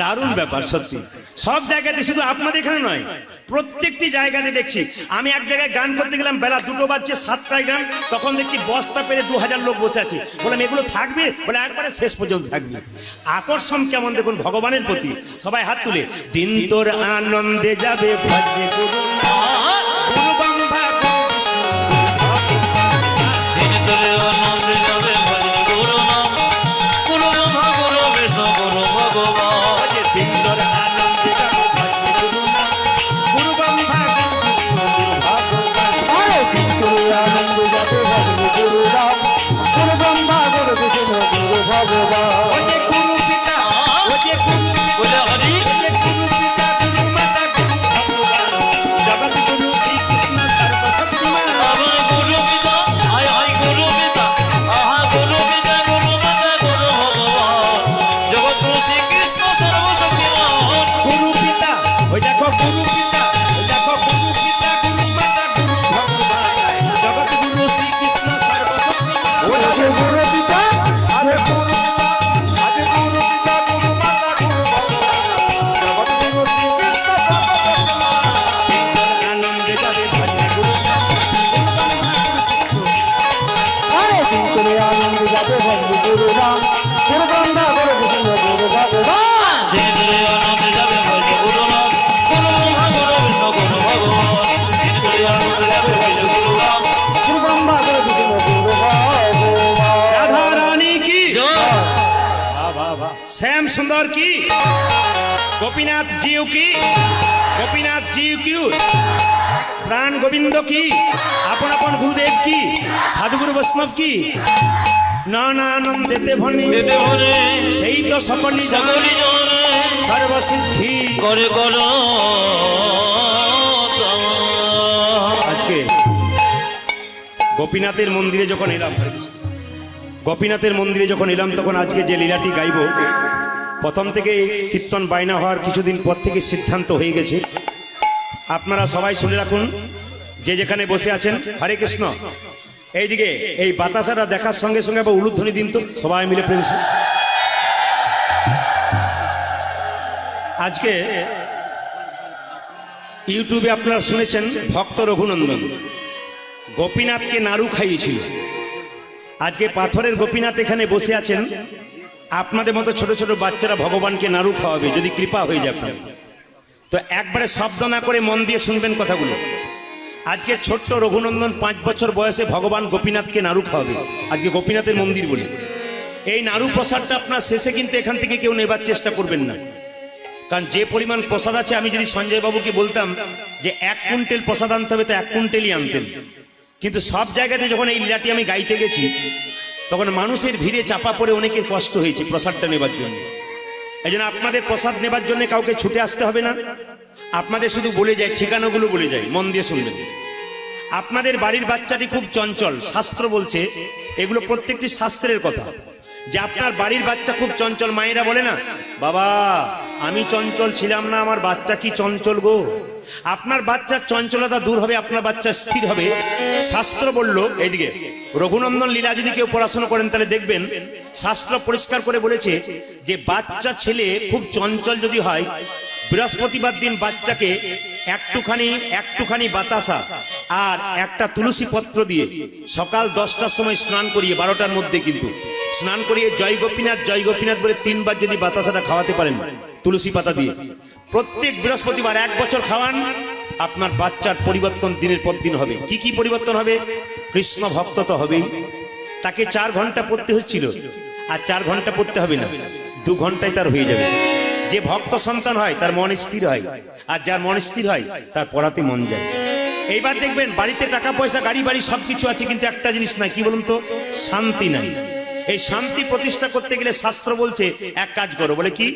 দারুণ ব্যাপার, সত্যি। সব জায়গাতে শুধু আপনার এখানে নয়, প্রত্যেকটি জায়গাতে দেখছি। আমি এক জায়গায় গান করতে গেলাম, বেলা দুটো বাজছে, সাতটায় গান, তখন দেখছি বস্তা পেরে দু হাজার লোক বসে আছে। বললাম, এগুলো থাকবে? বলে, একবারে শেষ পর্যন্ত থাকবে। আকর্ষণ কেমন দেখুন, ভগবানের প্রতি। সবাই হাত তুলে, দিন তোর আনন্দে যাবে ভজে সুন্দর কি? গোপীনাথ জিউ কি? গোপীনাথ জিউ কি? প্রাণ গোবিন্দ কি? আপন আপন গুরুদেব কি? সাধুগুরু বৈষ্ণব কি? না না আনন্দেতে ভনি। সেই তো সকলি সকলি সর্বসিদ্ধি। করে করো আজকে গোপীনাথের মন্দিরে যখন এলাম গোপীনাথের মন্দিরে যখন এলাম তখন আজকে যে লীলাটি গাইব প্রথম থেকে কীর্তন বাইনা হওয়ার কিছুদিন পর থেকে সিদ্ধান্ত হয়ে গেছে। আপনারা সবাই শুনে রাখুন, যে যেখানে বসে আছেন, হরে কৃষ্ণ। এইদিকে এই বাতাসাটা দেখার সঙ্গে সঙ্গে আবার উলুধ্বনি দিন তো, সবাই মিলে প্রেমসে আজকে ইউটিউবে আপনারা শুনেছেন ভক্ত রঘুনন্দন। গোপীনাথকে নাড়ু খাইয়েছিল। আজকে পাথরের গোপীনাথ এখানে বসে আছেন আপনাদের মতো ছোট ছোট বাচ্চারা ভগবানকে নাড়ু খাওয়াবে, যদি কৃপা হয়ে যায়। তো একবারে শব্দ না করে মন দিয়ে শুনবেন কথাগুলো। আজকে ছোট্ট রঘুনন্দন পাঁচ বছর বয়সে ভগবান গোপীনাথকে নাড়ু খাওয়াবে। আজকে গোপীনাথের মন্দির বলে। এই নাড়ু প্রসাদটা আপনার শেষে কিন্তু এখান থেকে কেউ নেবার চেষ্টা করবেন না। কারণ যে পরিমাণ প্রসাদ আছে, আমি যদি সঞ্জয় বাবুকে বলতাম যে এক কুইন্টেল প্রসাদ আনতে হবে, তো এক কুইন্টেলই আনতেন। কিন্তু সব জায়গাতে যখন এই লীলাটি আমি গাইতে গেছি তখন মানুষের ভিড়ে চাপা পড়ে অনেকের কষ্ট হয়েছে প্রসাদটা নেবার জন্য। এই জন্য আপনাদের প্রসাদ নেবার জন্য কাউকে ছুটে আসতে হবে না। আপনাদের শুধু বলে যায়, ঠিকানাগুলো বলে যায়, মন দিয়ে শুনবেন। আপনাদের বাড়ির বাচ্চাটি খুব চঞ্চল, শাস্ত্র বলছে, এগুলো প্রত্যেকটি শাস্ত্রের কথা। যে আপনার বাড়ির বাচ্চা খুব চঞ্চল, মায়েরা বলে না? বাবা, আমি চঞ্চল ছিলাম না, আমার বাচ্চা কি চঞ্চল গো? আপনার বাচ্চার চঞ্চলতা দূর হবে, আপনার বাচ্চা স্থির হবে। শাস্ত্র বলল, এইদিকে, রঘুনন্দন লীলা যদি কেউ পড়াশোনা করেন, তাহলে দেখবেন, শাস্ত্র পরিষ্কার করে বলেছে যে বাচ্চা ছেলে খুব চঞ্চল যদি হয় বৃহস্পতিবার দিন বাচ্চাকে একটুখানি একটুখানি বাতাসা আর একটা তুলসী পত্র দিয়ে সকাল দশটার সময় স্নান করিয়ে, বারোটার মধ্যে কিন্তু। স্নান করিয়ে জয় গোপীনাথ জয় গোপীনাথ বলে তিনবার যদি বাতাসাটা খাওয়াতে পারেন, তুলসী পাতা দিয়ে। প্রত্যেক বৃহস্পতিবার এক বছর খাওয়ান, আপনার বাচ্চার পরিবর্তন দিনের পর দিন হবে। কি কি পরিবর্তন হবে? কৃষ্ণ ভক্ত তো হবেই। তাকে চার ঘণ্টা পড়তে হচ্ছিল, আর চার ঘণ্টা পড়তে হবে না। দু ঘন্টায় তার হয়ে যাবে। যে ভক্ত সন্তান হয়, তার মন স্থির হয়। আর যার মন স্থির হয়, তার পড়াতে মন যায়। এইবার দেখবেন বাড়িতে টাকা, পয়সা, গাড়ি, বাড়ি সবকিছু আছে, কিন্তু একটা জিনিস নাই। কি বলুন তো? শান্তি নাই। এই শান্তি প্রতিষ্ঠা করতে গেলে শাস্ত্র বলছে, এক কাজ করো। বলে কি?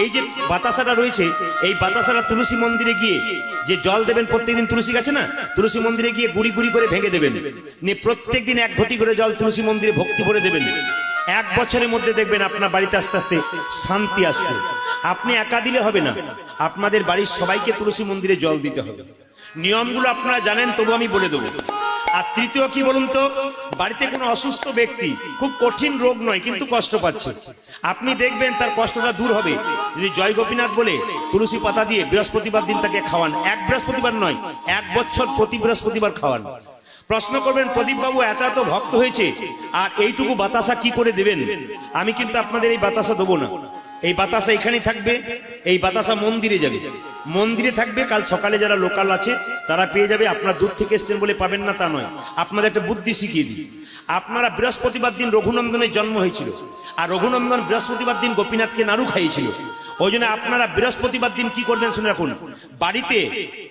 এই যে বাতাসাটা রয়েছে, এই বাতাসাটা তুলসী মন্দিরে গিয়ে, যে জল দেবেন প্রত্যেকদিন তুলসী গাছে না, তুলসী মন্দিরে গিয়ে গুড়ি গুড়ি করে ভেঙে দেবেন। নিয়ে প্রত্যেকদিন এক ঘটি করে জল তুলসী মন্দিরে ভক্তি করে দেবেন। এক বছরের মধ্যে দেখবেন আপনার বাড়িতে আস্তে আস্তে শান্তি আসছে। আপনি একা দিলে হবে না। আপনাদের বাড়ির সবাইকে তুলসী মন্দিরে জল দিতে হবে। নিয়মগুলো আপনারা জানেন, তবু আমি বলে দেবো। আর তৃতীয় কি বলুন তো? বাড়িতে কোনো অসুস্থ ব্যক্তি খুব কঠিন রোগ নয়, কিন্তু কষ্ট পাচ্ছে। আপনি দেখবেন তার কষ্টটা দূর হবে। যদি জয় গোপীনাথ বলে, তুলসী পাতা দিয়ে বৃহস্পতিবার দিন তাকে খাওয়ান। এক বৃহস্পতিবার নয়, এক বছর প্রতি বৃহস্পতিবার খাওয়ান। প্রশ্ন করবেন প্রদীপ বাবু এত এত ভক্ত হয়েছে, আর এইটুকু বাতাসা কি করে দেবেন? আমি কিন্তু আপনাদের এই বাতাসা দেবো না। এই বাতাসা এখানেই থাকবে, এই বাতাসা মন্দিরে যাবে। মন্দিরে থাকবে, কাল সকালে যারা লোকাল আছে, তারা পেয়ে যাবে, আপনার দূর থেকে এসছেন বলে পাবেন না তা নয়। আপনাদের একটা বুদ্ধি শিখিয়ে দিই। আপনারা বৃহস্পতিবার দিন রঘুনন্দনের জন্ম হয়েছিল, আর রঘুনন্দন বৃহস্পতিবার দিন গোপীনাথকে নাড়ু খাইয়েছিল। ওই জন্য আপনারা বৃহস্পতিবার দিন কি করবেন শুনে রাখুন। বাড়িতে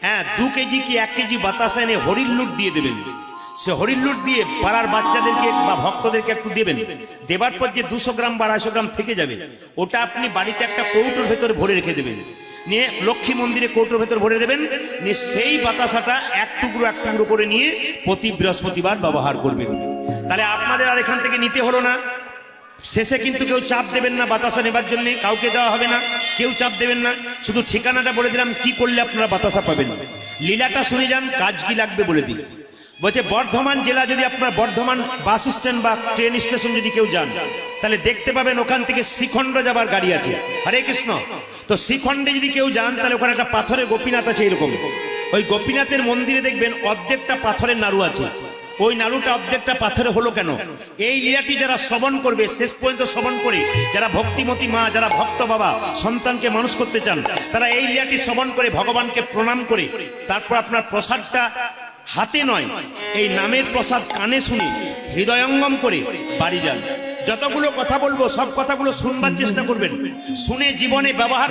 হ্যাঁ দু কেজি কি এক কেজি বাতাসা এনে হরিণ লুট দিয়ে দেবেন। সে হরিণ লুট দিয়ে পাড়ার বাচ্চাদেরকে বা ভক্তদেরকে একটু দেবেন। দেবার পর যে দুশো গ্রাম বা আড়াইশো গ্রাম থেকে যাবে, ওটা আপনি বাড়িতে একটা কৌটোর ভেতরে ভরে রেখে দেবেন। নিয়ে লক্ষ্মী মন্দিরে কৌটোর ভেতর ভরে দেবেন। নিয়ে সেই বাতাসাটা এক টুকরো এক টুকরো করে নিয়ে প্রতি বৃহস্পতিবার ব্যবহার করবেন। তাহলে আপনাদের আর এখান থেকে নিতে হলো না। শেষে কিন্তু কেউ চাপ দেবেন না বাতাসা নেবার জন্য, কাউকে দেওয়া হবে না। কেউ চাপ দেবেন না। শুধু ঠিকানাটা বলে দিলাম, কি করলে আপনারা বাতাসা পাবেন। লীলাটা শুনে যান, কাজ কি লাগবে বলে দিই বলছে, বর্ধমান জেলা যদি আপনার বর্ধমান বাস স্ট্যান্ড বা ট্রেন স্টেশন যদি কেউ যান, তাহলে দেখতে পাবেন ওখান থেকে শ্রীখণ্ড যাবার গাড়ি আছে। হরে কৃষ্ণ। তো শ্রীখণ্ডে যদি কেউ যান, তাহলে ওখানে একটা পাথরের গোপীনাথ আছে এরকম। ওই গোপীনাথের মন্দিরে দেখবেন অর্ধেকটা পাথরের নাড়ু আছে। ওই নাড়ুটা অর্ধেকটা পাথরে হলো কেন? এই লীলাটি যারা শ্রবণ করবে, শেষ পর্যন্ত শ্রবণ করে, যারা ভক্তিমতী মা, যারা ভক্ত বাবা, সন্তানকে মানুষ করতে চান, তারা এই লীলাটি শ্রবণ করে ভগবানকে প্রণাম করে, তারপর আপনার প্রসাদটা হাতে নয়, এই নামের প্রসাদ কানে শুনে হৃদয়ঙ্গম করে বাড়ি যান। যতগুলো কথা বলব, সব কথাগুলো শুনবার চেষ্টা করবেন। শুনে জীবনে ব্যবহার,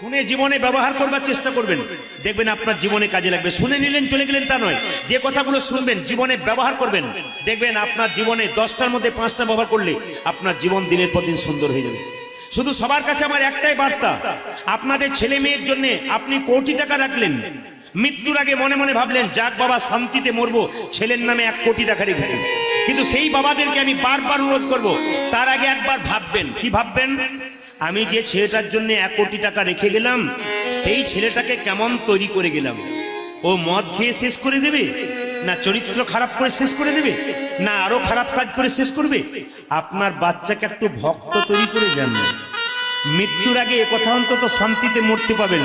শুনে জীবনে ব্যবহার করবার চেষ্টা করবেন। দেখবেন আপনার জীবনে কাজে লাগবে। শুনে নিলেন, চলে গেলেন তা নয়। যে কথাগুলো শুনবেন, জীবনে ব্যবহার করবেন। দেখবেন আপনার জীবনে দশটার মধ্যে পাঁচটা ব্যবহার করলে আপনার জীবন দিনের পর দিন সুন্দর হয়ে যাবে। শুধু সবার কাছে আমার একটাই বার্তা, আপনাদের ছেলে মেয়ের জন্য আপনি কোটি টাকা রাখলেন। মৃত্যুর আগে মনে মনে ভাবলেন, যাক বাবা, শান্তিতে মরবো। ছেলের নামে এক কোটি টাকা রেখেছেন কিন্তু সেই বাবাদেরকে আমি বারবার অনুরোধ করব, তার আগে একবার ভাববেন। কি ভাববেন? আমি যে ছেলেটার জন্য এক কোটি টাকা রেখে গেলাম, সেই ছেলেটাকে কেমন তৈরি করে গেলাম? ও মদ খেয়ে শেষ করে দেবে? না চরিত্র খারাপ করে শেষ করে দেবে? না আরও খারাপ কাজ করে শেষ করবে? আপনার বাচ্চাকে একটু ভক্ত তৈরি করে যান না। মৃত্যুর আগে কথা অন্তত শান্তিতে মরতে পাবেন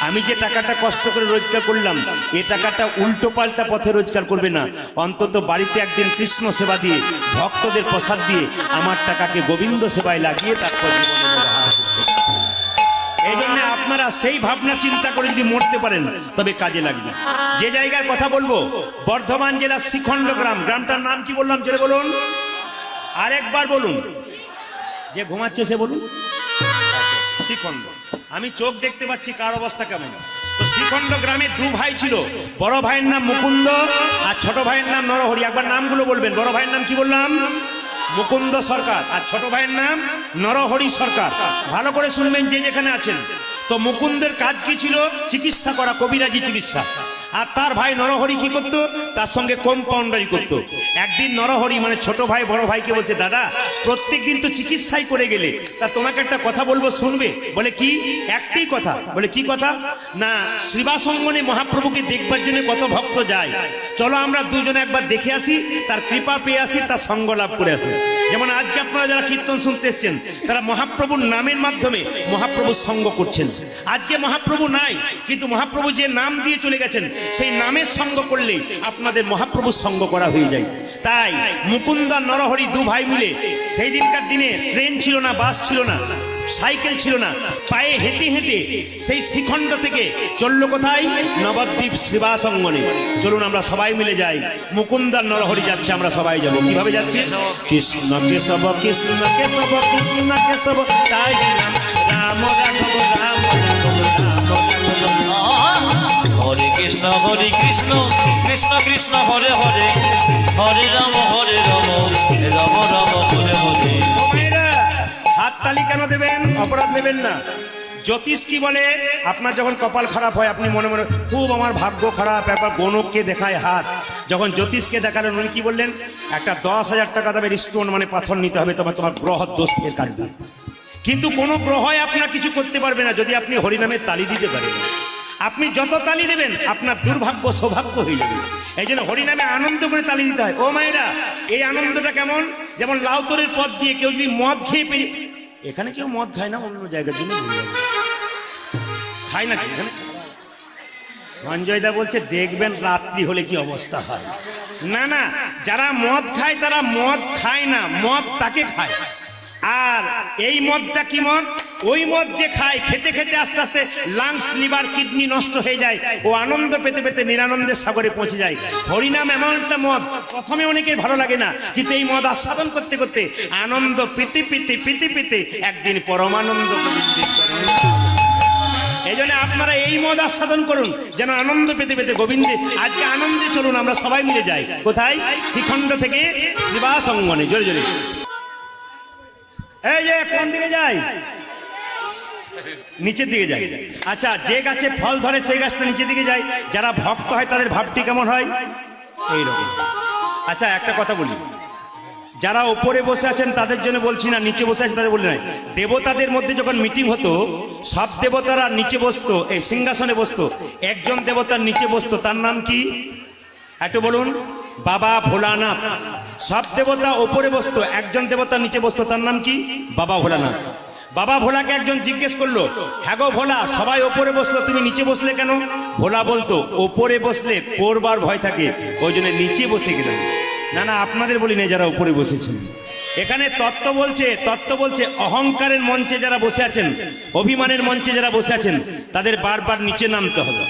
আমি যে টাকাটা কষ্ট করে রোজগার করলাম, এ টাকাটা উল্টো পাল্টা পথে রোজগার করবে না। অন্তত বাড়িতে একদিন কৃষ্ণ সেবা দিয়ে, ভক্তদের প্রসাদ দিয়ে, আমার টাকাকে গোবিন্দ সেবায় লাগিয়ে তারপর জীবনে এই জন্য আপনারা সেই ভাবনা চিন্তা করে যদি মরতে পারেন, তবে কাজে লাগবে। যে জায়গায় কথা বলব, বর্ধমান জেলার শ্রীখণ্ড গ্রাম, গ্রামটার নাম কি বললাম? জোরে বলুন। আরেকবার বলুন। যে ঘুমাচ্ছে সে বলুন। শ্রীখণ্ড আমি চোখ দেখতে পাচ্ছি কার অবস্থা কেমন। তো শ্রীখণ্ড গ্রামে দু ভাই ছিল। বড় ভাইয়ের নাম মুকুন্দ আর ছোট ভাইয়ের নাম নরহরি। একবার নামগুলো বলবেন। বড় ভাইয়ের নাম কি বললাম? মুকুন্দ সরকার। আর ছোট ভাইয়ের নাম নরহরি সরকার। ভালো করে শুনবেন যে যেখানে আছেন। তো মুকুন্দের কাজ কি ছিল? চিকিৎসা করা, কবিরাজি চিকিৎসা। আর তার ভাই নরহরি কি করতো? তার সঙ্গে কম্পাউন্ডারি করতো। একদিন নরহরি মানে ছোট ভাই, বড় ভাইকে বলছে, দাদা প্রত্যেক দিন তো চিকিৎসাই করে গেলে। তা তোমাকে একটা কথা বলব, শুনবে? বলে, কি? একটাই কথা। বলে, কি কথা? না শ্রীবাসঙ্গনে মহাপ্রভুকে দেখবার জন্য কত ভক্ত যায়। চলো আমরা দুজনে একবার দেখে আসি, তার কৃপা পেয়ে আসি, তার সঙ্গ লাভ করে আসি। যেমন আজকে আপনারা যারা কীর্তন শুনতে এসছেন, তারা মহাপ্রভুর নামের মাধ্যমে মহাপ্রভুর সঙ্গ করছেন। আজকে মহাপ্রভু নাই, কিন্তু মহাপ্রভু যে নাম দিয়ে চলে গেছেন, সেই নামের সঙ্গ করলে আপনাদের মহাপ্রভুর সঙ্গ করা হয়ে যায়। তাই মুকুন্দা নরহরি দু ভাই মিলে সেই দিনকার দিনে ট্রেন ছিল না, বাস ছিল না। সাইকেল ছিল না। পায়ে হেঁটে হেঁটে সেই শিখণ্ড থেকে চলল কোথায়? নবদ্বীপ শিবাসঙ্গনে। চলুন আমরা সবাই মিলে যাই। মুকুন্দার নরহরি যাচ্ছে, আমরা সবাই যাব। কীভাবে যাচ্ছি? কৃষ্ণ, কেশব কৃষ্ণ কেশব কৃষ্ণ, কেশব। তাই হরে কৃষ্ণ হরে কৃষ্ণ কৃষ্ণ কৃষ্ণ, হরে হরে। হরে রাম হরে রাম রাম রাম, হরে হরে। হাততালি কেন দেবেন? অপরাধ নেবেন না। জ্যোতিষ কি বলে? আপনার যখন কপাল খারাপ হয়, আপনি মনে মনে, খুব আমার ভাগ্য খারাপ, একবার গণককে দেখায় হাত। যখন জ্যোতিষকে দেখালেন, উনি কি বললেন? একটা দশ হাজার টাকা দামের স্টোন মানে পাথর নিতে হবে, তোমার তোমার গ্রহ দোষ ফের কাটবে। কিন্তু কোনো গ্রহই আপনার কিছু করতে পারবে না, যদি আপনি হরিনামের তালি দিতে পারেন। আপনি যত তালি দেবেন, আপনার দুর্ভাগ্য সৌভাগ্য হয়ে যাবে। এই জন্য হরিনামে আনন্দ করে তালি দিতে হয়। ও মায়েরা, এই আনন্দটা কেমন? যেমন লাউতরের পথ দিয়ে কেউ যদি মদ খেয়ে পেরে এখানে কেউ মদ খায় না, অন্য জায়গার জন্য ভুল যাবে। খায় না এখানে? সঞ্জয় দা বলছে, দেখবেন রাত্রি হলে কি অবস্থা হয়। না না, যারা মদ খায়, তারা মদ খায় না, মদ তাকে খায়। আর এই মদটা কি মদ? ওই মদ যে খায়, খেতে খেতে আস্তে আস্তে লাংস লিভার কিডনি নষ্ট হয়ে যায়। ও আনন্দ পেতে পেতে নিরানন্দের সাগরে পৌঁছে যায়। হরিনাম এমন একটা মদ, প্রথমে অনেকের ভালো লাগে না, কিন্তু এই মদ আস্বাদন করতে করতে আনন্দ পেতে পেতে পেতে পেতে একদিন পরমানন্দ এই জন্য আপনারা এই মদ আস্বাদন করুন, যেন আনন্দ পেতে পেতে গোবিন্দে, আজকে আনন্দে চলুন, আমরা সবাই মিলে যাই। কোথায়? শ্রীখণ্ড থেকে শ্রীবাস অঙ্গনে জোরে জোরে। এই যে, কোন দিকে যাই? নিচের দিকে যায় আচ্ছা যে গাছে ফল ধরে সেই গাছটা নিচের দিকে যায় যারা ভক্ত হয় তাদের ভাবটি কেমন হয়? এইরকম। আচ্ছা একটা কথা বলি। যারা ওপরে বসে আছেন তাদের জন্য বলছি না, নিচে বসে আছে তাদের বলি নাই। দেবতাদের মধ্যে যখন মিটিং হতো, সব দেবতারা নিচে বসতো, এই সিংহাসনে বসতো। একজন দেবতার নিচে বসতো, তার নাম কি? একটু বলুন। বাবা ভোলানাথ। সব দেবতা ওপরে বসতো, একজন দেবতার নিচে বসতো, তার নাম কি? বাবা ভোলানাথ। বাবা ভোলাকে একজন জিজ্ঞেস করল হ্যাঁ গো ভোলা, সবাই ওপরে বসল, তুমি নিচে বসলে কেন? ভোলা বলতো, ওপরে বসলে পড়বার ভয় থাকে, ওই জন্য নিচে বসে গেলাম। না না, আপনাদের বলি না যারা উপরে বসেছেন। এখানে তত্ত্ব বলছে তত্ত্ব বলছে, অহংকারের মঞ্চে যারা বসে আছেন, অভিমানের মঞ্চে যারা বসে আছেন, তাদের বারবার নিচে নামতে হবে।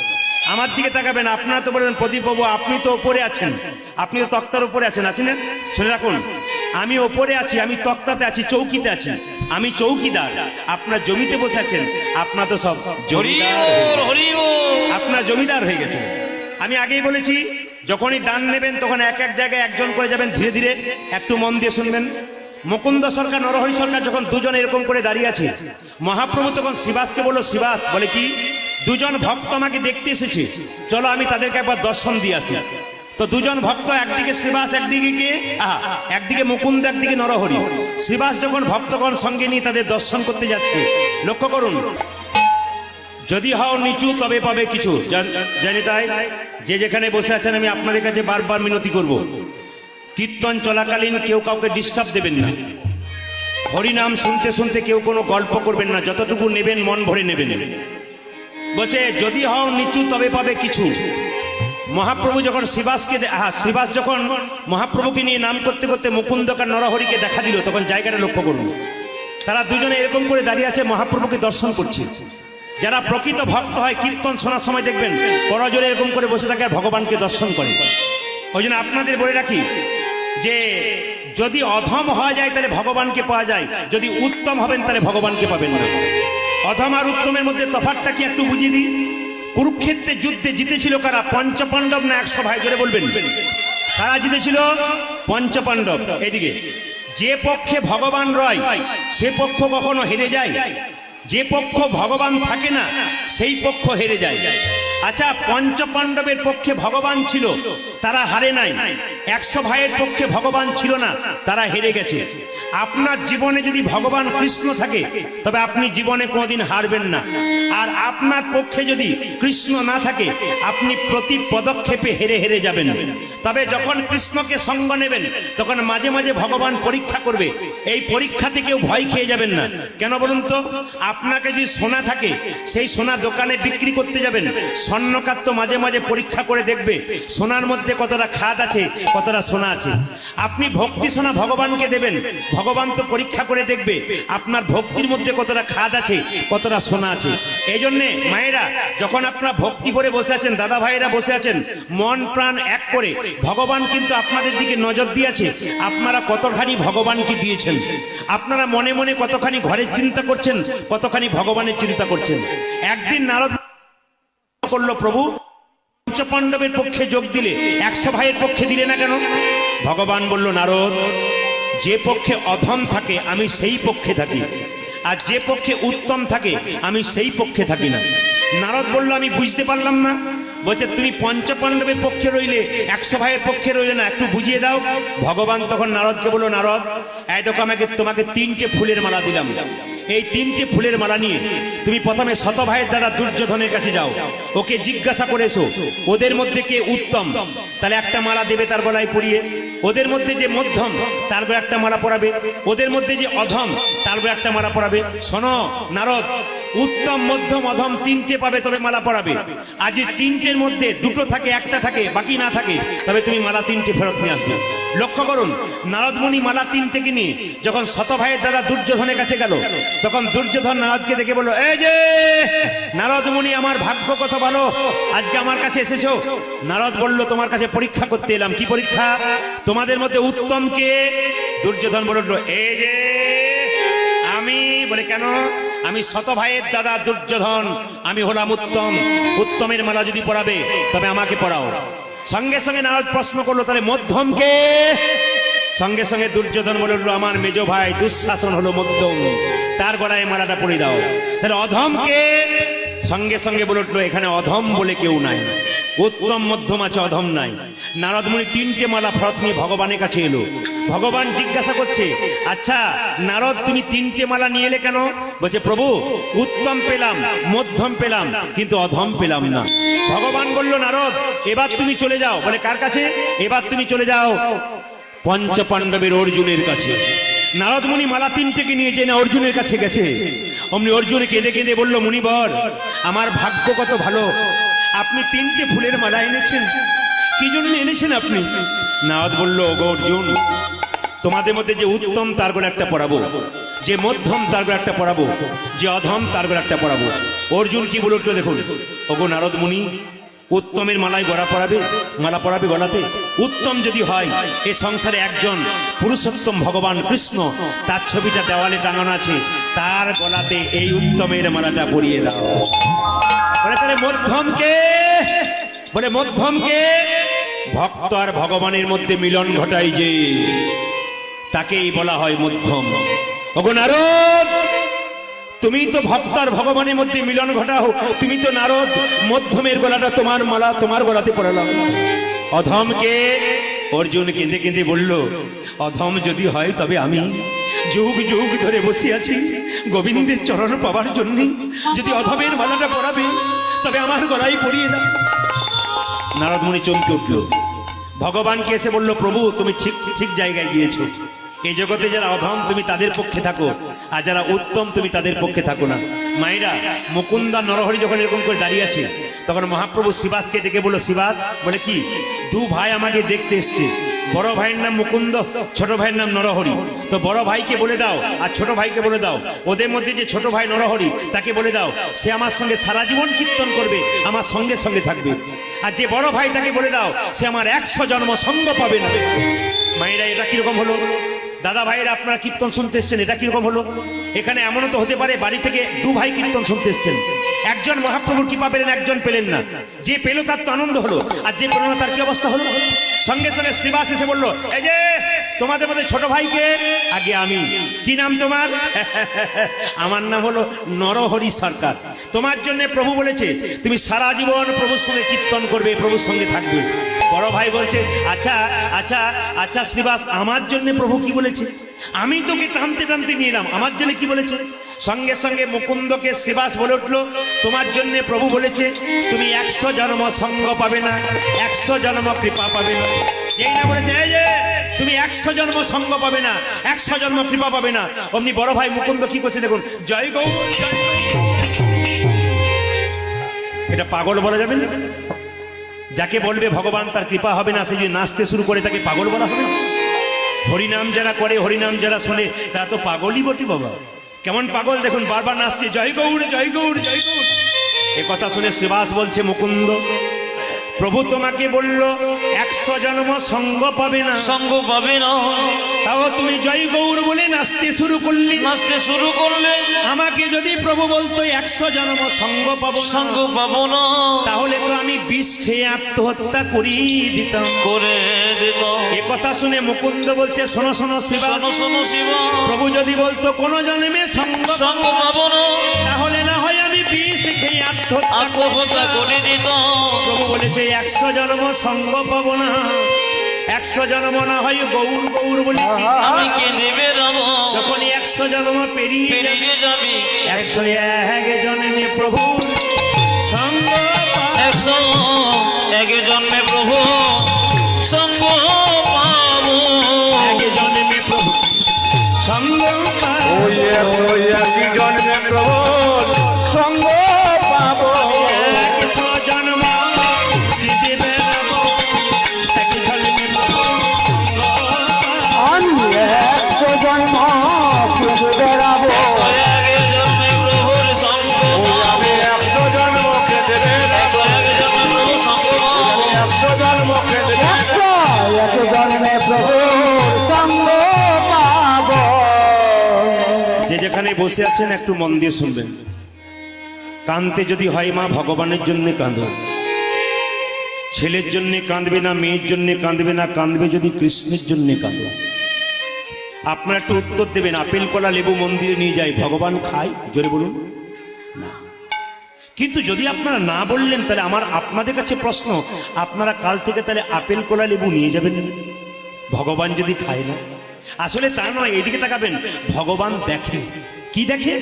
আমার দিকে তাকাবেন, আপনারা তো বলবেন প্রদীপ বাবু, আপনি তো ওপরে আছেন, আপনি তো তক্তার উপরে আছেন। আছেন? শুনে রাখুন, আমি ওপরে আছি, আমি তক্তাতে আছি, চৌকিতে আছি। আমি চৌকিদার। আপনার জমিতে বসে আছেন আপনার তো সব জমিদার আপনার জমিদার হয়ে গেছে আমি আগেই বলেছি যখনই দান নেবেন তখন এক এক জায়গায় একজন করে যাবেন ধীরে ধীরে। একটু মন দিয়ে শুনবেন। মুকুন্দ সরকার নরহরি সরকার যখন দুজন এরকম করে দাঁড়িয়ে আছে মহাপ্রভু তখন শিবাসকে বলল শিবাস বলে কি? দুজন ভক্ত আমাকে দেখতে এসেছে। চলো আমি তাদেরকে একবার দর্শন দিয়ে আসি। তো দুজন ভক্ত, একদিকে শিবাস, একদিকে কে? আহা, একদিকে মুকুন্দ, একদিকে নরহরি। শিবাস যখন ভক্তগণ সঙ্গে নিয়ে তাদের দর্শন করতে যাচ্ছে, লক্ষ্য করুন। যদি হও নিচু, তবে পাবে কিছু। জানি তাই যে যেখানে বসে আছেন, আমি আপনাদের কাছে বারবার মিনতি করব। কীর্তন চলাকালীন কেউ কাউকে ডিস্টার্ব দেবেন না। হরিনাম শুনতে শুনতে কেউ কোনো গল্প করবেন না, যতটুকু নেবেন, মন ভরে নেবেন। বলছে, যদি হও নিচু, তবে পাবে কিছু। মহাপ্রভু যখন শিবাসকে হ্যাঁ শিবাস যখন মহাপ্রভুকে নিয়ে নাম করতে করতে মুকুন্দকার নরহরিকে দেখা দিল, তখন জায়গাটা লক্ষ্য করুন। তারা দুজনে এরকম করে দাঁড়িয়ে আছে, মহাপ্রভুকে দর্শন করছে। যারা প্রকৃত ভক্ত হয়, কীর্তন শোনার সময় দেখবেন করজোরে এরকম করে বসে থাকে আর ভগবানকে দর্শন করে। ওই জন্য আপনাদের বলে রাখি যে, যদি অধম হওয়া যায়, তাহলে ভগবানকে পাওয়া যায়। যদি উত্তম হবেন, তাহলে ভগবানকে পাবেন না। অধম আর উত্তমের মধ্যে তফাৎটা কি একটু বুঝিয়ে দিই? কুরুক্ষেত্রে যুদ্ধে জিতেছিল কারা? পঞ্চপাণ্ডব না একশো ভাই? ধরে বলবেন। কারা জিতেছিল? পঞ্চপাণ্ডব। এদিকে, যে পক্ষে ভগবান রয়, সে পক্ষ কখনো হেরে যায়। যে পক্ষ ভগবান থাকে না, সেই পক্ষ হেরে যায়। আচ্ছা পঞ্চপাণ্ডবের পক্ষে ভগবান ছিল, তারা হারে নাই। একশো ভাইয়ের পক্ষে ভগবান ছিল না, তারা হেরে গেছে। আপনার জীবনে যদি ভগবান কৃষ্ণ থাকে, তবে আপনি জীবনে কোনোদিন হারবেন না। আর আপনার পক্ষে যদি কৃষ্ণ না থাকে, আপনি প্রতি পদক্ষেপে হেরে হেরে যাবেন। তবে যখন কৃষ্ণকে সঙ্গ নেবেন, তখন মাঝে মাঝে ভগবান পরীক্ষা করবে। এই পরীক্ষাতে কেউ ভয় খেয়ে যাবেন না। কেন বলুন তো? আপনাকে যদি সোনা থাকে, সেই সোনা দোকানে বিক্রি করতে যাবেন। স্বর্ণকার তো মাঝে মাঝে পরীক্ষা করে দেখবে, সোনার মধ্যে কতটা খাদ আছে, কতটা সোনা আছে। আপনি ভক্তি সোনা ভগবানকে দেবেন, ভগবান তো পরীক্ষা করে দেখবে, আপনার ভক্তির মধ্যে কতটা খাদ আছে, কতটা সোনা আছে। এই জন্যে মায়েরা, যখন আপনারা ভক্তি করে বসে আছেন, দাদা ভাইয়েরা বসে আছেন, মন প্রাণ এক করে, ভগবান কিন্তু আপনাদের দিকে নজর দিয়েছে আপনারা কতখানি ভগবানকে দিয়েছেন। আপনারা মনে মনে কতখানি ঘরের চিন্তা করছেন, কতখানি ভগবানের চিন্তা করছেন। একদিন নারদ করল প্রভু। পঞ্চপাণ্ডবের পক্ষে যোগ দিলে, একশো ভাইয়ের পক্ষে দিলে না কেন? ভগবান বলল, নারদ, যে পক্ষে অধম থাকে, আমি সেই পক্ষে থাকি। আর যে পক্ষে উত্তম থাকে, আমি সেই পক্ষে থাকি না। নারদ বলল, আমি বুঝতে পারলাম না। বলছে, তুমি পঞ্চপাণ্ডবের পক্ষে রইলে, একশো ভাইয়ের পক্ষে রইলে না, একটু বুঝিয়ে দাও। ভগবান তখন নারদকে বলল, নারদ দেখো আমাকে তোমাকে তিনটে ফুলের মালা দিলাম। এই তিনটে ফুলের মালা নিয়ে তুমি প্রথমে শত ভাইয়ের দ্বারা দুর্যোধনের কাছে যাও। ওকে জিজ্ঞাসা করে এসো, ওদের মধ্যে কে উত্তম? তাহলে একটা মালা দেবে তার গলায় পরিয়ে ওদের মধ্যে যে মধ্যম তারপর একটা মালা পরাবে। ওদের মধ্যে যে অধম তারপর একটা মালা পরাবে। শোনো, নারদ, উত্তম, মধ্যম, অধম তিনটে পাবে, তবে মালা পরাবে। আজ এই তিনটের মধ্যে দুটো থাকে, একটা থাকে, বাকি না থাকে, তবে তুমি মালা তিনটে ফেরত নিয়ে আসবে। লক্ষ্য করুন, নারদমণি মালা তিনটেকে নিয়ে যখন শত ভাইয়ের দ্বারা দুর্যোধনের কাছে গেল, তখন দুর্যোধন নারদকে দেখে বলল, এই যে, নারদমণি আমার ভাগ্য কত ভালো, আজকে আমার কাছে এসেছ? নারদ বলল, তোমার কাছে পরীক্ষা করতে এলাম, কি পরীক্ষা? তোমাদের মধ্যে উত্তম কে? দুর্যোধন বলল, এই যে, আমি। বলে, কেন? আমি শত ভাইয়ের দাদা দুর্যোধন, আমি হলাম উত্তম। উত্তমের মালা যদি পড়াবে তবে আমাকে পড়াও সঙ্গে সঙ্গে নারদ প্রশ্ন করল, তাহলে মধ্যমকে সঙ্গে সঙ্গে দুর্যোধন বলে উঠল আমার মেজ ভাই দুঃশাসন হলো মধ্যম। তার গলায় মালাটা পড়ে দাও। তাহলে অধমকে সঙ্গে সঙ্গে বলে উঠল, এখানে অধম বলে কেউ নাই। উত্তম, মধ্যম আছে, অধম নাই। নারদমণি তিনটে মালা ফরত নিয়ে ভগবানের কাছে এলো। ভগবান জিজ্ঞাসা করছে আচ্ছা নারদ, তুমি তিনটে মালা নিয়ে এলে কেন? বলছে, প্রভু, উত্তম পেলাম, মধ্যম পেলাম, কিন্তু অধম পেলাম না। ভগবান বলল, নারদ, এবার তুমি চলে যাও। বলে, কার কাছে? এবার তুমি চলে যাও পঞ্চ পাণ্ডবের অর্জুনের কাছে। নারদ মুনি মালা তিনটেকে নিয়ে যে না অর্জুনের কাছে গেছে। অমনি অর্জুন কেঁদে কেঁদে বলল, মুনিবর, আমার ভাগ্য কত ভালো। আপনি তিনটে ফুলের মালা এনেছেন। কি জন্য এনেছেন আপনি? নারদ বলল, ওগো অর্জুন, তোমাদের মধ্যে যে উত্তম তার গলে একটা পড়াবো যে মধ্যম তার গলে একটা পড়াবো যে অধম তার গলে একটা পড়াবো অর্জুন কি বলে উঠল দেখুন। ওগো নারদ মুনি, উত্তমের মালায় গড়া পড়াবে মালা পড়াবে গলাতে? উত্তম যদি হয়, এ সংসারে একজন পুরুষোত্তম ভগবান কৃষ্ণ, তার ছবিটা দেওয়ালে টাঙানো আছে, তার গলাতে এই উত্তমের মালাটা পরিয়ে দাও। বলে, তাহলে মধ্যমকে, বলে, মধ্যমকে ভক্ত আর ভগবানের মধ্যে মিলন ঘটাই যে, তাকেই বলা হয় মধ্যম। ওগো নারদ, তুমি তো ভক্ত আর ভগবানের মধ্যে মিলন ঘটাও, তুমি তো নারদ, মধ্যমের গলাটা তোমার মালা, তোমার গলাতে পড়ালাম। অধমকে অর্জুন কেঁদে কেঁদে বলল, অধম যদি হয় তবে আমি যুগ যুগ ধরে বসে আছি, গোবিন্দের চরণ পাবার জন্য। যদি অধমের মালাটা পড়াবে, তবে আমার গলায় পড়িয়ে দাও। নারদমণি চমকে উঠল। ভগবানকে এসে বলল, প্রভু, তুমি ঠিক ঠিক জায়গায় গিয়েছো। এই জগতে যারা অধম, তুমি তাদের পক্ষে থাকো। আর যারা উত্তম, তুমি তাদের পক্ষে থাকো না। মায়েরা, মুকুন্দা নরহরি যখন এরকম করে দাঁড়িয়ে আছে, তখন মহাপ্রভু শিবাসকে ডেকে বলল, শিবাস, বলে কি? দু ভাই আমাকে দেখতে এসছে। বড় ভাইয়ের নাম মুকুন্দ, ছোট ভাইয়ের নাম নরহরি। তো বড় ভাইকে বলে দাও, আর ছোট ভাইকে বলে দাও। ওদের মধ্যে যে ছোট ভাই নরহরি, তাকে বলে দাও, সে আমার সঙ্গে সারা জীবন কীর্তন করবে, আমার সঙ্গে সঙ্গে থাকবে। আর যে বড় ভাই তাকে বলে দাও, সে আমার একশো জন্ম সঙ্গ পাবে না। মায়েরা, এটা কীরকম হলো? দাদা ভাইয়েরা, আপনারা কীর্তন শুনতে এসছেন, এটা কীরকম হলো? এখানে এমনও তো হতে পারে, বাড়ি থেকে দু ভাই কীর্তন শুনতে এসছেন। একজন মহাপ্রভুর কৃপা পেলেন, একজন পেলেন না। যে পেল তার তো আনন্দ হলো, আর যে পেল না তার কি অবস্থা হলো? সঙ্গে সঙ্গে শ্রীবাস এসে বলল, এই যে, তোমাদের মধ্যে ছোট ভাইকে? আগে আমি। কি নাম তোমার? আমার নাম হলো নরহরি সরকার। তোমার জন্য প্রভু বলেছে, তুমি সারা জীবন প্রভুর সঙ্গে কীর্তন করবে, প্রভুর সঙ্গে থাকবে। বড় ভাই বলছে আচ্ছা আচ্ছা আচ্ছা শ্রীবাস, আমার জন্য প্রভু কি বলেছে? আমি তোকে টানতে টানতে নিয়ে এলাম। আমার জন্য কি বলেছে? সঙ্গে সঙ্গে মুকুন্দকে শ্রীবাস বলে উঠল, তোমার জন্য প্রভু বলেছে, তুমি একশো জন্ম সঙ্গ পাবে না, একশো জন্ম কৃপা পাবে না। যেই না বলেছে, এই যে, তুমি একশো জন্ম সঙ্গ পাবে না, একশো জন্ম কৃপা পাবে না। অমনি বড় ভাই মুকুন্দ কি করছে দেখুন, জয় গৌ। এটা পাগল বলা যাবে না? যাকে বলবে ভগবান তার কৃপা হবে না, সে যদি নাচতে শুরু করে তাকে পাগল বলা হবে না? হরিনাম যারা করে, হরিনাম যারা শোনে, তারা তো পাগলই বটি বাবা। কেমন পাগল দেখুন, বারবার নাচছে, জয় গৌর জয় গৌর জয় গৌর এ কথা শুনে শ্রীবাস বলছে, মুকুন্দ প্রভু তোমাকে বলল একশো জন্ম সঙ্গ পাবে না। সঙ্গ পাবে না। তাও তুমি জয় গৌর বলে নাচতে শুরু করলি। নাচতে শুরু করলে। আমাকে যদি প্রভু বলতো একশো জন্ম সঙ্গ পাবো সঙ্গ পাবো না। তাহলে তো আমি বিষ খেয়ে আত্মহত্যা করি দিতাম। করে দিত এ কথা শুনে মুকুন্দ বলছে শোনো শোনো শিবা। শোনো শিব। প্রভু যদি বলতো কোন জন্মে সঙ্গ সঙ্গ পাবো না। তাহলে না হয় বিষ খেয়ে আত্মহত্যা আত্মহত্যা করে। দিত প্রভু বলেছে একশো জন্ম সঙ্গ পাবো না। একশো জন্ম না হয় গৌর গৌর বলি আমি কে নেবে যখন একশো জন্ম পেরিয়ে যাবে, একশো এক জন্মে প্রভু। সঙ্গ। একশো এক জন্মে প্রভু। সঙ্গ পাবো। এক জন্মে প্রভু। সঙ্গ ওই এক জন্মে প্রভু। বসে আছেন, একটু মন দিয়ে শুনবেন। কানতে যদি হয় মা, ভগবানের জন্য কাঁদো। ছেলের জন্য কাঁদবে না, মেয়ের জন্য কাঁদবে না, কাঁদবে যদি কৃষ্ণের জন্য কাঁদো। আপনারা একটু উত্তর দেবেন, আপেল, কলা, লেবু মন্দিরে নিয়ে যায় ভগবান খায়? জোরে বলুন। না। কিন্তু যদি আপনারা না বললেন, তাহলে আমার আপনাদের কাছে প্রশ্ন, আপনারা কাল থেকে তাহলে আপেল, কলা, লেবু নিয়ে যাবেন? ভগবান যদি খায় না। আসলে তা নয়, এদিকে তাকাবেন। ভগবান দেখে। কি দেখে?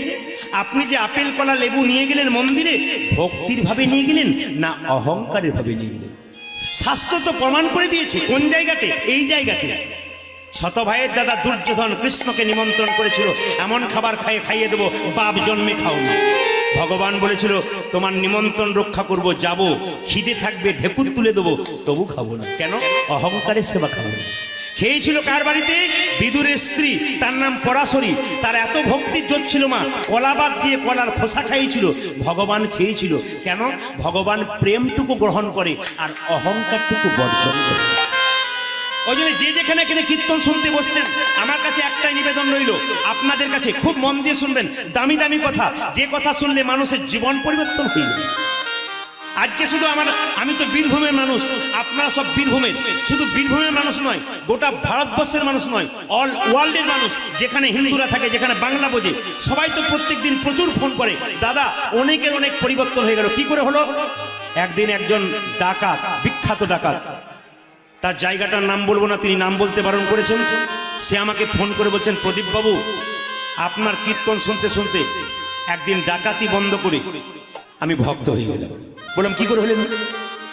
আপনি যে আপেল, কলা, লেবু নিয়ে গেলেন মন্দিরে, ভক্তির ভাবে নিয়ে গেলেন না অহংকারের ভাবে নিয়ে গেলেন? শাস্ত্র তো প্রমাণ করে দিয়েছে, কোন জায়গাতে? এই জায়গাতে। শত ভাইয়ের দাদা দুর্যোধন কৃষ্ণকে নিমন্ত্রণ করেছিল, এমন খাবার খাইয়ে খাইয়ে দেবো, বাপ জন্মে খাও না ভগবান বলেছিল, তোমার নিমন্ত্রণ রক্ষা করব, যাব। খিদে থাকবে, ঢেকুর তুলে দেবো, তবু খাব না। কেন? অহংকারের সেবা খাব না। খেয়েছিল কার বাড়িতে? বিদুরের স্ত্রী, তার নাম পরাশরী। তার এত ভক্তির জোর ছিল মা কলাবাদ দিয়ে কলার খোসা খাইয়েছিল, ভগবান খেয়েছিল। কেন? ভগবান প্রেমটুকু গ্রহণ করে আর অহংকারটুকু বর্জন করে। ওই জন্য যে যেখানে এখানে কীর্তন শুনতে বসছেন, আমার কাছে একটাই নিবেদন রইল, আপনাদের কাছে খুব মন দিয়ে শুনবেন, দামি দামি কথা। যে কথা শুনলে মানুষের জীবন পরিবর্তন হয়ে যায় আজকে শুধু আমার আমি তো বীরভূমের মানুষ, আপনারা সব বীরভূমের। শুধু বীরভূমের মানুষ নয়, গোটা ভারতবর্ষের মানুষ নয় অল ওয়ার্ল্ডের মানুষ, যেখানে হিন্দুরা থাকে, যেখানে বাংলা বোঝে, সবাই তো প্রত্যেকদিন প্রচুর ফোন করে। দাদা, অনেকের অনেক পরিবর্তন হয়ে গেল, কি করে হলো? একদিন একজন ডাকাত, বিখ্যাত ডাকাত, তার জায়গাটার নাম বলব না, তিনি নাম বলতে বারণ করেছেন, সে আমাকে ফোন করে বলছেন প্রদীপ বাবু আপনার কীর্তন শুনতে শুনতে একদিন ডাকাতি বন্ধ করে আমি ভক্ত হয়ে গেলাম। বললাম, কি করে হলেন?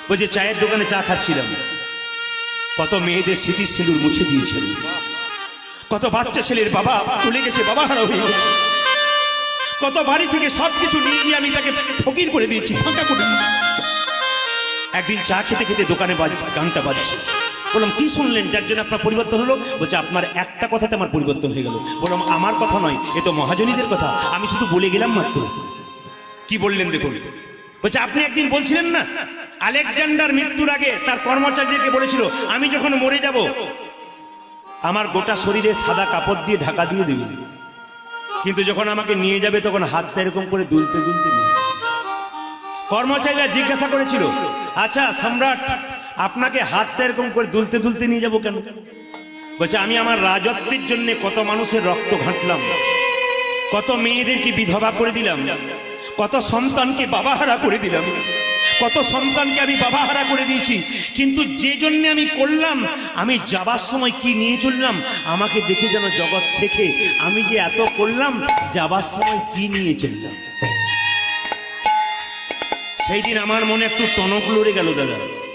বলছে, চায়ের দোকানে চা খাচ্ছিলাম। কত মেয়েদের স্মৃতি সিঁদুর মুছে দিয়েছেন। কত বাচ্চা ছেলের বাবা চলে গেছে, বাবা হারা হয়ে গেছে। কত বাড়ি থেকে সব কিছু নিয়ে গিয়ে আমি তাকে ফকির করে দিয়েছি, ফাঁকা করে দিয়েছি। একদিন চা খেতে খেতে দোকানে গানটা বাজছে। বললাম, কি শুনলেন? যার জন্য আপনার পরিবর্তন হলো? বলছে, আপনার একটা কথাতে আমার পরিবর্তন হয়ে গেল। বললাম, আমার কথা নয়, এ তো মহাজনীদের কথা। আমি শুধু বলে গেলাম মাত্র। কি বললেন দেখুন। বলছে, আপনি একদিন বলছিলেন না? আলেকজান্ডার মৃত্যুর আগে তার কর্মচারীদেরকে বলেছিল, আমি যখন মরে যাব, আমার গোটা শরীরে সাদা কাপড় দিয়ে ঢাকা দিয়ে দেবে। কিন্তু যখন আমাকে নিয়ে যাবে, তখন হাতটা এরকম করে দুলতে দুলতে নিয়ে কর্মচারীরা জিজ্ঞাসা করেছিল আচ্ছা সম্রাট, আপনাকে হাতটা এরকম করে দুলতে দুলতে নিয়ে যাব কেন? বলছে, আমি আমার রাজত্বের জন্য কত মানুষের রক্ত ঘাঁটলাম, কত মেয়েদেরকে বিধবা করে দিলাম কত সন্তানকে বাবাহারা করে দিলাম। কত সন্তানকে আমি বাবাহারা করে দিয়েছি। কিন্তু যে জন্য আমি করলাম, আমি যাবার সময় কি নিয়ে চললাম, আমাকে দেখে যেন জগৎ শেখে। আমি যে এত করলাম, যাবার সময় কি নিয়ে চললাম? সেই দিন আমার মনে একটু টনক লড়ে গেল দাদা।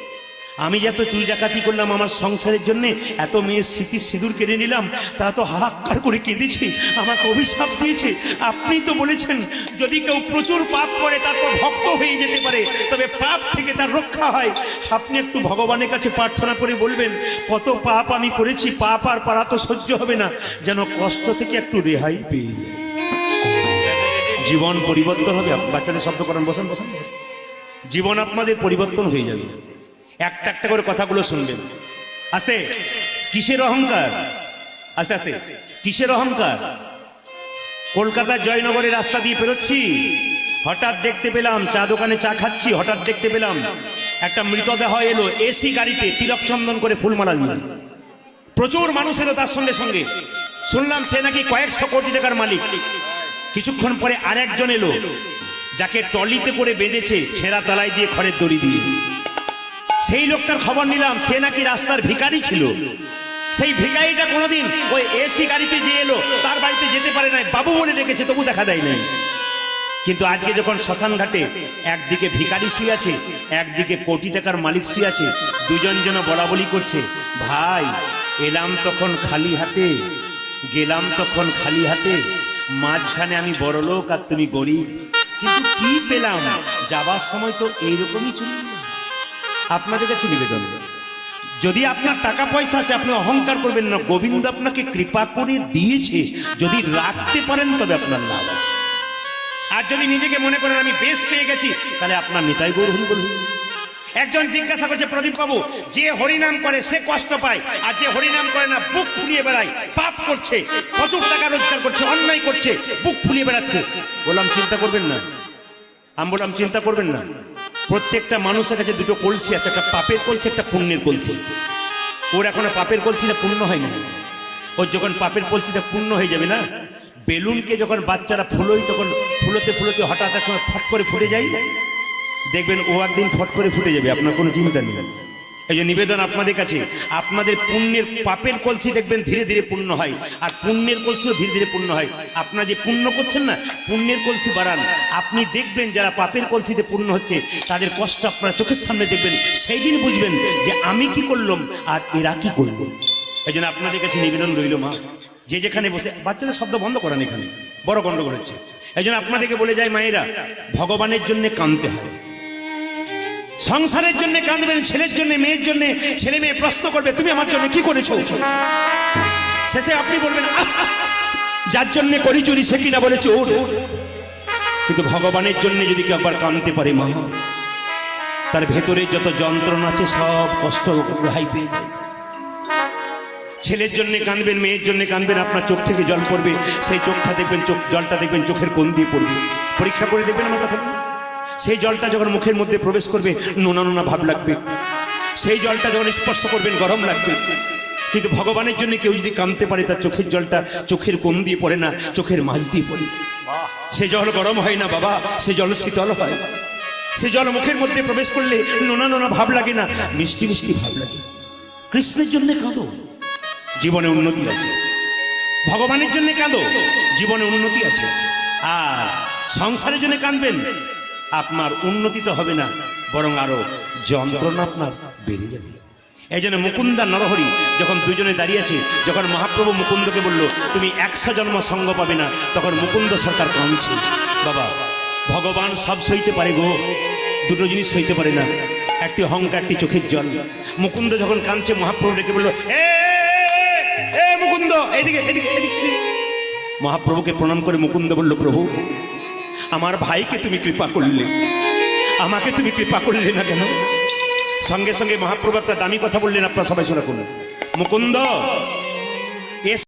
আমি যে এত চুরি ডাকাতি করলাম আমার সংসারের জন্য, এত মেয়ের স্মৃতি সিঁদুর কেড়ে নিলাম তা তো হাহাকার করে কেঁদেছে, আমাকে অভিশাপ দিয়েছে। আপনি তো বলেছেন, যদি কেউ প্রচুর পাপ করে তারপর ভক্ত হয়ে যেতে পারে, তবে পাপ থেকে তার রক্ষা হয়। আপনি একটু ভগবানের কাছে প্রার্থনা করে বলবেন, কত পাপ আমি করেছি, পাপ আর পারা তো সহ্য হবে না, যেন কষ্ট থেকে একটু রেহাই পেয়ে জীবন পরিবর্তন হবে, বাচ্চাদের শব্দ করেন বসেন বসেন। জীবন আপনাদের পরিবর্তন হয়ে যাবে। একটা একটা করে কথাগুলো শুনবেন। আস্তে। কিসের অহংকার? আস্তে আস্তে। কিসের অহংকার? কলকাতার জয়নগরের রাস্তা দিয়ে পেরোচ্ছি হঠাৎ দেখতে পেলাম চা দোকানে চা খাচ্ছি, হঠাৎ দেখতে পেলাম একটা মৃতদেহ এলো এসি গাড়িতে তিলক চন্দন করে ফুলমালা নিয়ে। প্রচুর মানুষ এলো তার সঙ্গে সঙ্গে। শুনলাম সে নাকি কয়েকশো কোটি টাকার মালিক। কিছুক্ষণ পরে আরেকজন এলো, যাকে টলিতে করে বেঁধেছে ছেঁড়া তালাই দিয়ে খড়ের দড়ি দিয়ে। সেই লোকটার খবর নিলাম, সে নাকি রাস্তার ভিখারি ছিল। সেই ভিখারিটা কোনোদিন ওই এসি গাড়িতে যে এলো, তার বাড়িতে যেতে পারে নাই, বাবু বলে ডেকেছে, তবু দেখা দেয় নাই। কিন্তু আজকে যখন শ্মশান ঘাটে একদিকে ভিখারি শুয়ে আছে, একদিকে কোটি টাকার মালিক শুয়ে আছে, দুজন যেন বলা বলি করছে, ভাই, এলাম তখন খালি হাতে, গেলাম তখন খালি হাতে, মাঝখানে আমি বড় লোক আর তুমি গরিব। কিন্তু কি পেলাম? যাবার সময় তো এইরকমই চলে। আপনাদের কাছে নিবেদন। যদি আপনার টাকা পয়সা আছে, আপনি অহংকার করবেন না। গোবিন্দ আপনাকে কৃপা করে দিয়েছে। যদি রাখতে পারেন, তবে আপনার লাভ আছে। আর যদি নিজেকে মনে করেন, আমি বেশ পেয়ে গেছি, তাহলে আপনার নিতাই গৌর হরি বলুন। একজন জিজ্ঞাসা করছে, প্রদীপ বাবু, যে হরিনাম করে, সে কষ্ট পায়। আর যে হরিনাম করে না, বুক ফুলিয়ে বেড়ায়। পাপ করছে প্রচুর টাকা রোজগার করছে, অন্যায় করছে, বুক ফুলিয়ে বেড়াচ্ছে। বললাম, চিন্তা করবেন না। আমি বললাম চিন্তা করবেন না। প্রত্যেকটা মানুষের কাছে দুটো কলসি আছে, একটা পাপের কলসি, একটা পুণ্যের কলসি। ওর এখনও পাপের কলসিটা পূর্ণ হয় না ওর যখন পাপের কলসিটা পূর্ণ হয়ে যাবে না, বেলুনকে যখন বাচ্চারা ফুলোই তখন ফুলোতে ফুলোতে হঠাৎ সময় ফট করে ফুটে যায়। দেখবেন ও একদিন ফট করে ফুটে যাবে, আপনার কোনো চিন্তা নেই। এই যে নিবেদন আপনাদের কাছে, আপনাদের পুণ্যের পাপের কলসি দেখবেন, ধীরে ধীরে পূর্ণ হয়। আর পুণ্যের কলসিও ধীরে ধীরে পূর্ণ হয়। আপনারা যে পুণ্য করছেন না, পুণ্যের কলসি বাড়ান। আপনি দেখবেন যারা পাপের কলসিতে পূর্ণ হচ্ছে, তাদের কষ্ট আপনারা চোখের সামনে দেখবেন। সেই দিন বুঝবেন যে আমি কি করলাম আর এরা কি করল এই জন্য আপনাদের কাছে নিবেদন রইল, মা। যে যেখানে বসে, বাচ্চাদের শব্দ বন্ধ করেন এখানে। বড় গন্ডগোল হচ্ছে। এই জন্য আপনাদেরকে বলে যায় মায়েরা, ভগবানের জন্য কানতে হয়। সংসারের জন্য কাঁদবেন, ছেলের জন্য, মেয়ের জন্য, ছেলে মেয়ে প্রশ্ন করবে, তুমি আমার জন্য কি করেছ? শেষে আপনি বলবেন যার জন্য করি চুরি সে কিনা বলে চোর। কিন্তু ভগবানের জন্য যদি কেউ একবার কাঁদতে পারে, মা, তার ভেতরে যত যন্ত্রণা আছে, সব কষ্ট রেহাই পেয়ে যায়। ছেলের জন্য কাঁদবেন, মেয়ের জন্য কাঁদবেন, আপনার চোখ থেকে জল পড়বে, সেই চোখটা দেখবেন, চোখ, জলটা দেখবেন, চোখের কোন দিয়ে পড়বে। পরীক্ষা করে দেখবেন আমার কথা। সেই জলটা যখন মুখের মধ্যে প্রবেশ করবে, নোনা নোনা ভাব লাগবে। সেই জলটা যখন স্পর্শ করবেন, গরম লাগবে। কিন্তু ভগবানের জন্য কেউ যদি কামতে পারে, তার চোখের জলটা চোখের কোন দিয়ে পড়ে না, চোখের মাঝ দিয়ে পড়ে। সে জল গরম হয় না বাবা, সে জল শীতল হয়। সে জল মুখের মধ্যে প্রবেশ করলে নোনা নোনা ভাব লাগে না, মিষ্টি মিষ্টি ভাব লাগে। কৃষ্ণের জন্য কাঁদো, জীবনে উন্নতি আছে। ভগবানের জন্য কাঁদো, জীবনে উন্নতি আছে। আর সংসারের জন্য কাঁদবেন আপনার উন্নতি তো হবে না, বরং আরও যন্ত্রণা আপনার বেড়ে যাবে। এই জন্য মুকুন্দা নরহরি যখন দুজনে দাঁড়িয়েছে যখন মহাপ্রভু মুকুন্দকে বলল, তুমি একশো জন্ম সঙ্গ পাবে না, তখন মুকুন্দ সরকার কাঁদছে। বাবা, ভগবান সব সইতে পারে গো, দুটো জিনিস সইতে পারে না, একটি অহংকার, একটি চোখের জল। মুকুন্দ যখন কাঁদছে, মহাপ্রভু ডেকে বলল মুকুন্দ এদিকে এদিকে।" মহাপ্রভুকে প্রণাম করে মুকুন্দ বলল, প্রভু আমার ভাইকে তুমি কৃপা করলে। আমাকে তুমি কৃপা করলে না কেন? সঙ্গে সঙ্গে মহাপ্রভু একটা দামি কথা বললেন, আপনার সবাই শোনা করুন। মুকুন্দ